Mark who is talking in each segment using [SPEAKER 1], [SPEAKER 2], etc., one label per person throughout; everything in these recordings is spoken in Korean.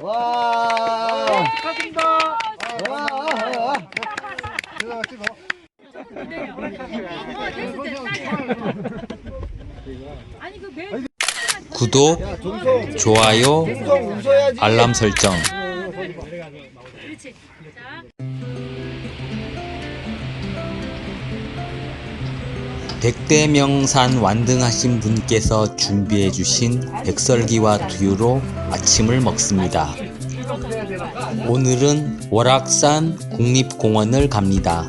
[SPEAKER 1] 와.
[SPEAKER 2] 축하드립니다.
[SPEAKER 1] 와. 와.
[SPEAKER 3] 구독. 좋아요. 알람 설정. 백대명산 완등하신 분께서 준비해 주신 백설기와 두유로 아침을 먹습니다. 오늘은 월악산 국립공원을 갑니다.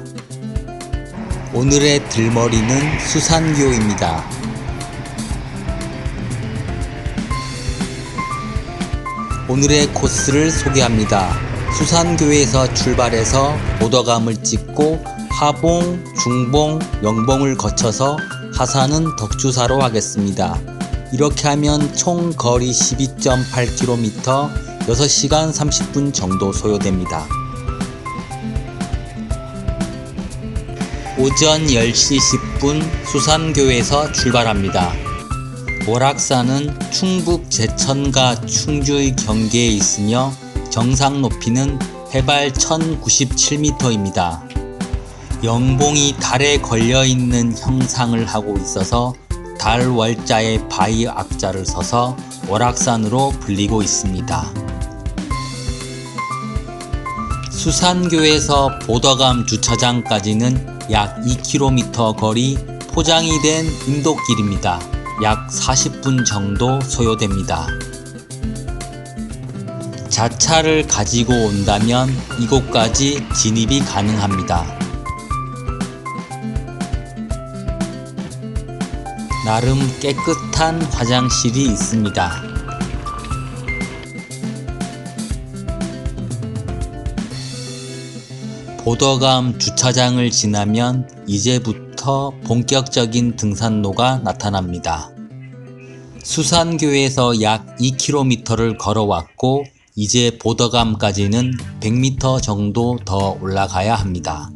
[SPEAKER 3] 오늘의 들머리는 수산교입니다. 오늘의 코스를 소개합니다. 수산교에서 출발해서 보더감을 찍고 하봉, 중봉, 영봉을 거쳐서 하산은 덕주사로 하겠습니다. 이렇게 하면 총 거리 12.8km 6시간 30분 정도 소요됩니다. 오전 10시 10분 수산교에서 출발합니다. 월악산은 충북 제천과 충주의 경계에 있으며 정상 높이는 해발 1097m입니다. 영봉이 달에 걸려 있는 형상을 하고 있어서 달 월자에 바위 악자를 서서 월악산으로 불리고 있습니다. 수산교에서 보더감 주차장까지는 약 2km 거리 포장이 된 인도길입니다. 약 40분 정도 소요됩니다. 자차를 가지고 온다면 이곳까지 진입이 가능합니다. 나름 깨끗한 화장실이 있습니다. 보더감 주차장을 지나면 이제부터 본격적인 등산로가 나타납니다. 수산교에서 약 2km를 걸어왔고 이제 보더감까지는 100m 정도 더 올라가야 합니다.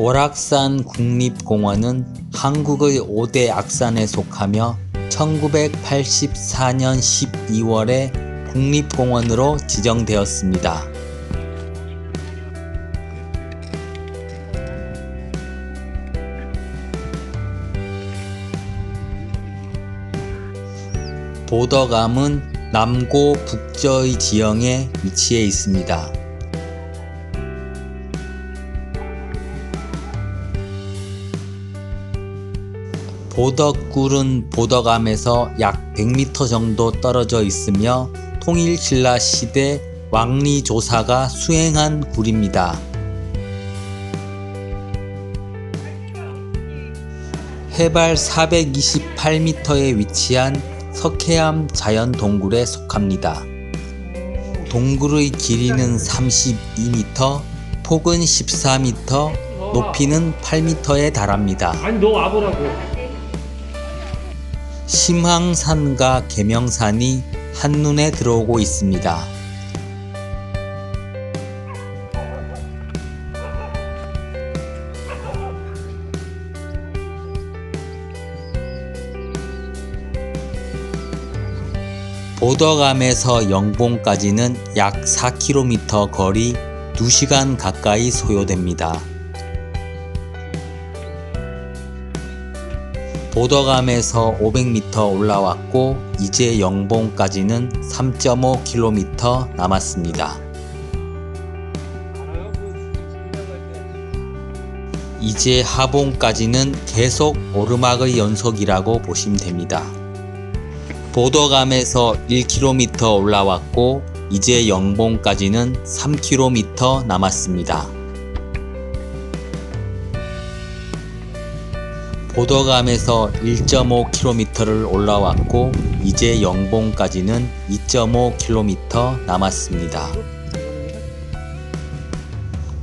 [SPEAKER 3] 월악산 국립공원은 한국의 5대 악산에 속하며 1984년 12월에 국립공원으로 지정되었습니다. 보더감은 남고 북저의 지형에 위치해 있습니다. 보덕굴은 보덕암에서 약 100m 정도 떨어져 있으며 통일신라 시대 왕리조사가 수행한 굴입니다. 해발 428m에 위치한 석회암 자연동굴에 속합니다. 동굴의 길이는 32m, 폭은 14m, 높이는 8m에 달합니다.
[SPEAKER 2] 아니 너 와보라고.
[SPEAKER 3] 심항산과 계명산이 한눈에 들어오고 있습니다. 보덕암에서 영봉까지는 약 4km 거리 2시간 가까이 소요됩니다. 보덕암에서 500m 올라왔고 이제 영봉까지는 3.5km 남았습니다. 이제 하봉까지는 계속 오르막의 연속이라고 보시면 됩니다. 보덕암에서 1km 올라왔고 이제 영봉까지는 3km 남았습니다. 보덕암에서 1.5km를 올라왔고 이제 영봉까지는 2.5km 남았습니다.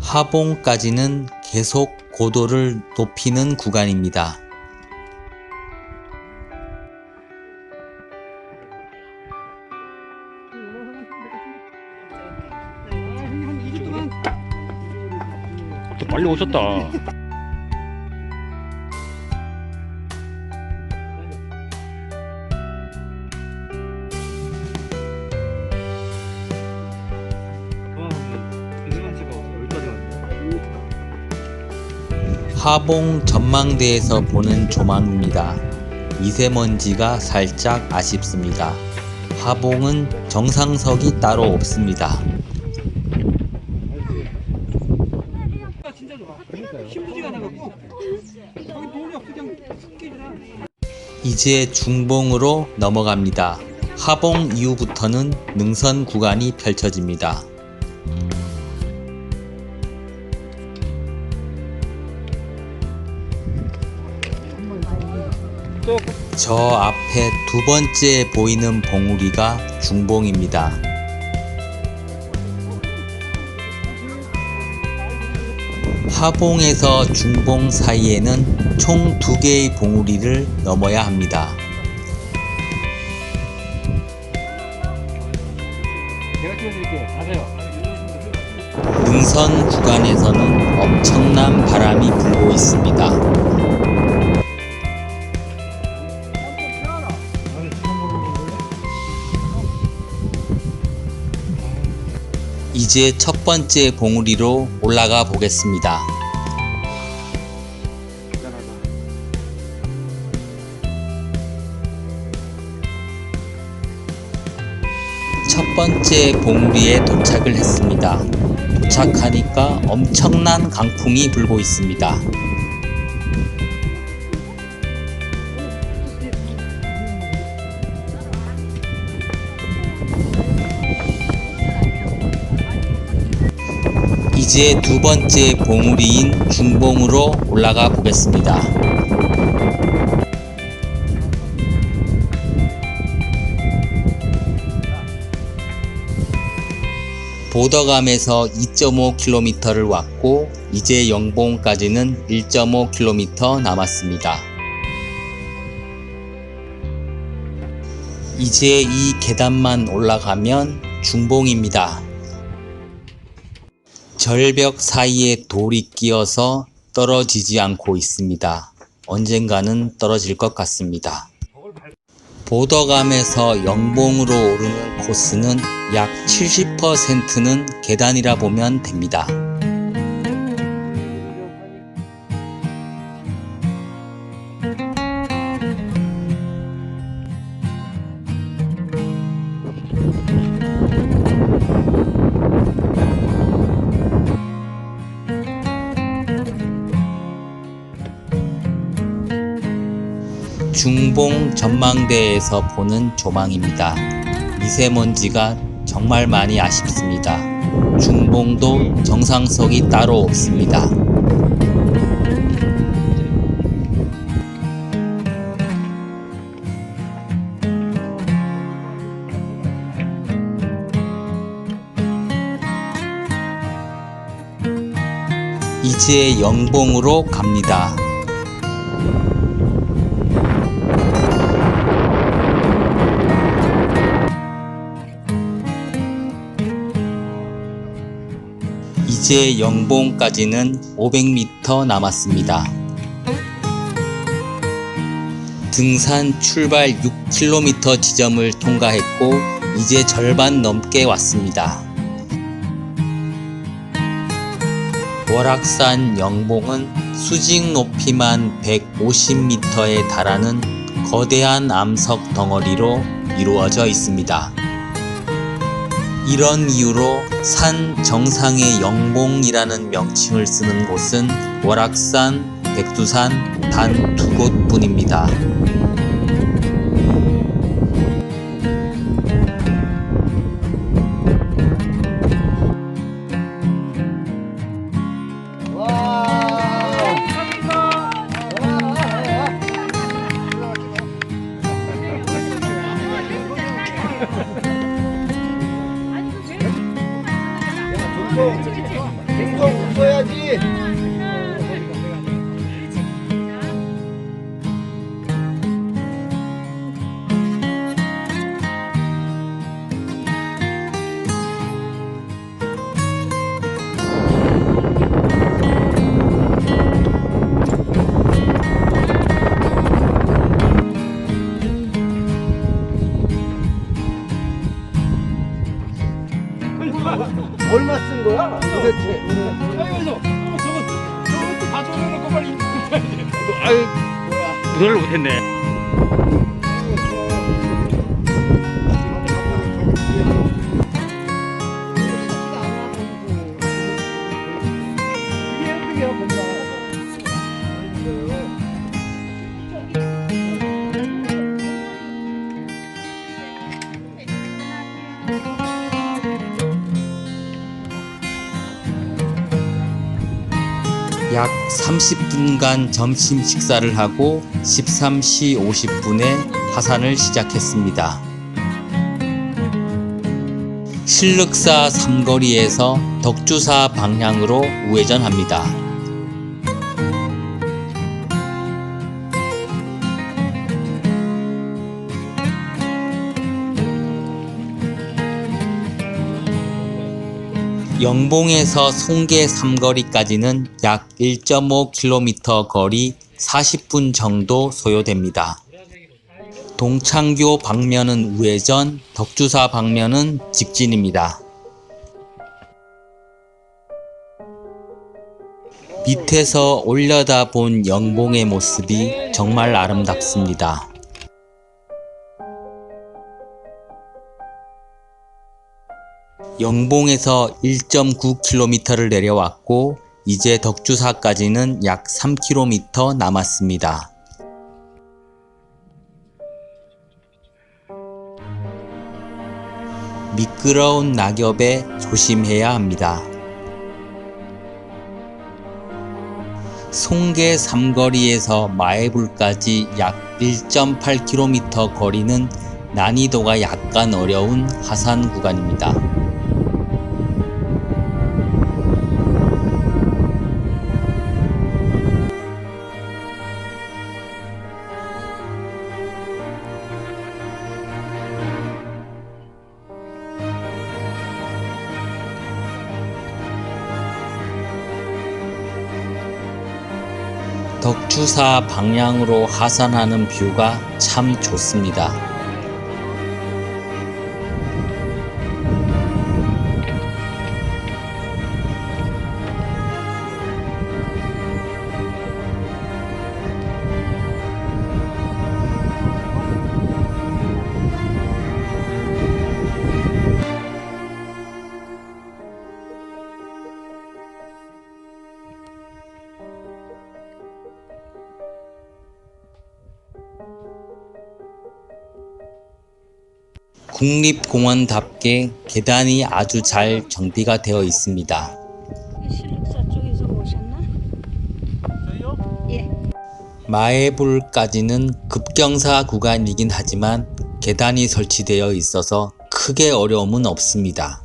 [SPEAKER 3] 하봉까지는 계속 고도를 높이는 구간입니다.
[SPEAKER 2] 또 빨리 오셨다.
[SPEAKER 3] 하봉 전망대에서 보는 조망입니다. 미세먼지가 살짝 아쉽습니다. 하봉은 정상석이 따로 없습니다. 이제 중봉으로 넘어갑니다. 하봉 이후부터는 능선 구간이 펼쳐집니다. 저 앞에 두 번째 보이는 봉우리가 중봉입니다. 하봉에서 중봉 사이에는 총 두 개의 봉우리를 넘어야 합니다. 능선 구간에서는 이제 첫 번째 봉우리로 올라가 보겠습니다. 첫 번째 봉우리에 도착을 했습니다. 도착하니까 엄청난 강풍이 불고 있습니다. 이제 두 번째 봉우리인 중봉으로 올라가 보겠습니다. 보더감에서 2.5km를 왔고 이제 영봉까지는 1.5km 남았습니다. 이제 이 계단만 올라가면 중봉입니다. 절벽 사이에 돌이 끼어서 떨어지지 않고 있습니다. 언젠가는 떨어질 것 같습니다. 보더감에서 영봉으로 오르는 코스는 약 70%는 계단이라 보면 됩니다. 중봉 전망대에서 보는 조망입니다. 미세먼지가 정말 많이 아쉽습니다. 중봉도 정상석이 따로 없습니다. 이제 영봉으로 갑니다. 이제 영봉까지는 500m 남았습니다. 등산 출발 6km 지점을 통과했고 이제 절반 넘게 왔습니다. 월악산 영봉은 수직 높이만 150m에 달하는 거대한 암석 덩어리로 이루어져 있습니다. 이런 이유로 산 정상의 영봉이라는 명칭을 쓰는 곳은 월악산, 백두산 단 두 곳뿐입니다. 30분간 점심 식사를 하고 13시 50분에 하산을 시작했습니다. 신륵사 삼거리에서 덕주사 방향으로 우회전합니다. 영봉에서 송계 삼거리까지는 약 1.5km 거리 40분 정도 소요됩니다. 동창교 방면은 우회전, 덕주사 방면은 직진입니다. 밑에서 올려다 본 영봉의 모습이 정말 아름답습니다. 영봉에서 1.9km를 내려왔고 이제 덕주사까지는 약 3km 남았습니다. 미끄러운 낙엽에 조심해야 합니다. 송계 삼거리에서 마애불까지 약 1.8km 거리는 난이도가 약간 어려운 하산 구간입니다. 덕주사 방향으로 하산하는 뷰가 참 좋습니다. 국립공원답게 계단이 아주 잘 정비가 되어 있습니다.
[SPEAKER 4] 실력사 쪽에서 오셨나?
[SPEAKER 2] 저희요?
[SPEAKER 4] 예.
[SPEAKER 3] 마애불까지는 급경사 구간이긴 하지만 계단이 설치되어 있어서 크게 어려움은 없습니다.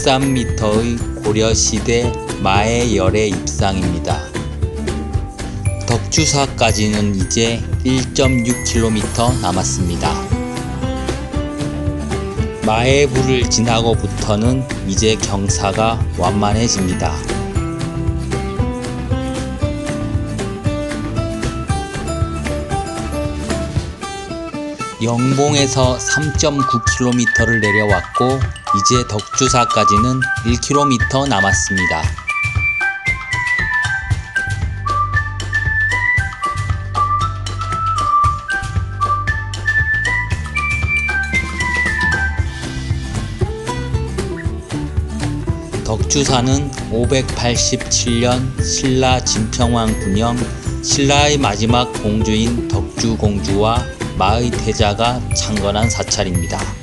[SPEAKER 3] 13m의 고려시대 마애열의 입상입니다. 덕주사까지는 이제 1.6km 남았습니다. 마애불을 지나고부터는 이제 경사가 완만해집니다. 영봉에서 3.9km를 내려왔고 이제 덕주사까지는 1km 남았습니다. 덕주사는 587년 신라 진평왕 군영 신라의 마지막 공주인 덕주 공주와 마의 태자가 창건한 사찰입니다.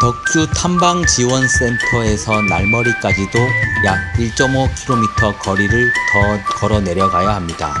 [SPEAKER 3] 덕주 탐방 지원 센터에서 날머리까지도 약 1.5km 거리를 더 걸어 내려가야 합니다.